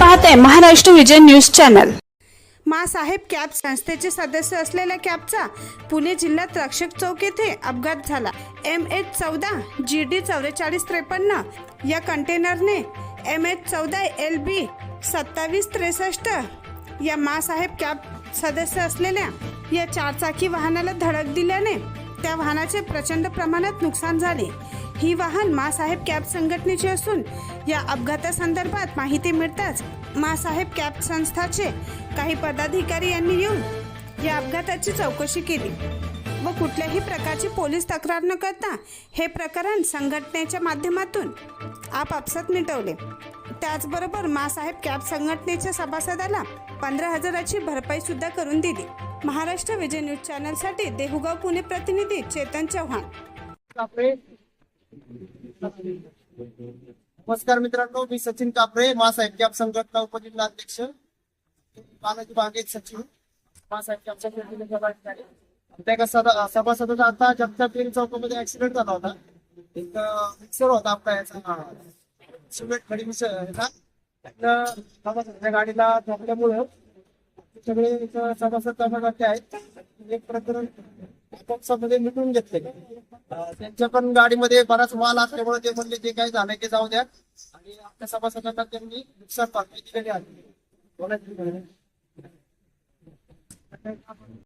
आहे Maharashtra Vijay news channel. Masaheb cab संस्थेचे सदस्य असलेल्या कॅबचा पुणे जिल्ह्यात रक्षक चौक येथे अपघात झाला. एम एच चौदा जी डी चौवेचाळीस त्रेपन्न या कंटेनरने एम एच चौदा एल बी सत्तावीस त्रेसष्ट या मासाहेब कॅब सदस्य असलेल्या या चारचाकी वाहनाला धडक दिल्याने त्या वाहनाचे प्रचंड प्रमाणात नुकसान झाले. ही वाहन मासाहेब कॅब संघटनेची असून या अपघातासंदर्भात माहिती मिळताच मासाहेब कॅब संस्थाचे काही पदाधिकारी यांनी येऊन या अपघाताची चौकशी केली व कुठल्याही प्रकारची पोलीस तक्रार न करता हे प्रकरण संघटनेच्या माध्यमातून आपापसात मिटवले. त्याचबरोबर मासाहेब कॅब संघटनेच्या सभासदाला पंधरा हजाराची भरपाई सुद्धा करून दिली. महाराष्ट्र विजय न्यूज चॅनलसाठी देहुगाव पुणे प्रतिनिधी चेतन चव्हाण. कापरे नमस्कार मित्रांनो मी सचिन कापरे मासाहेब कॅब संघटना उपजिल्हा अध्यक्ष. बालाजी बागेत सचिव मासाहेब कॅब त्या सभासदाचा आता जगतापीर चौकामध्ये ऍक्सिडेंट झाला होता. एक मिक्सर होता आपला याचा. सिमेंट खडी मिक्सर याचा. सभासदाच्या गाडीला धोकल्यामुळं सगळे इथं सभासद आहेत. एक प्रकरण आपापसामध्ये मिटून घेतले. त्यांच्या पण गाडीमध्ये बराच माल असल्यामुळे ते म्हणले जे काही झालं ते जाऊ द्या. आणि आपल्या सभासदांना त्यांनी नुकसान भरपाई दिलेली आहे.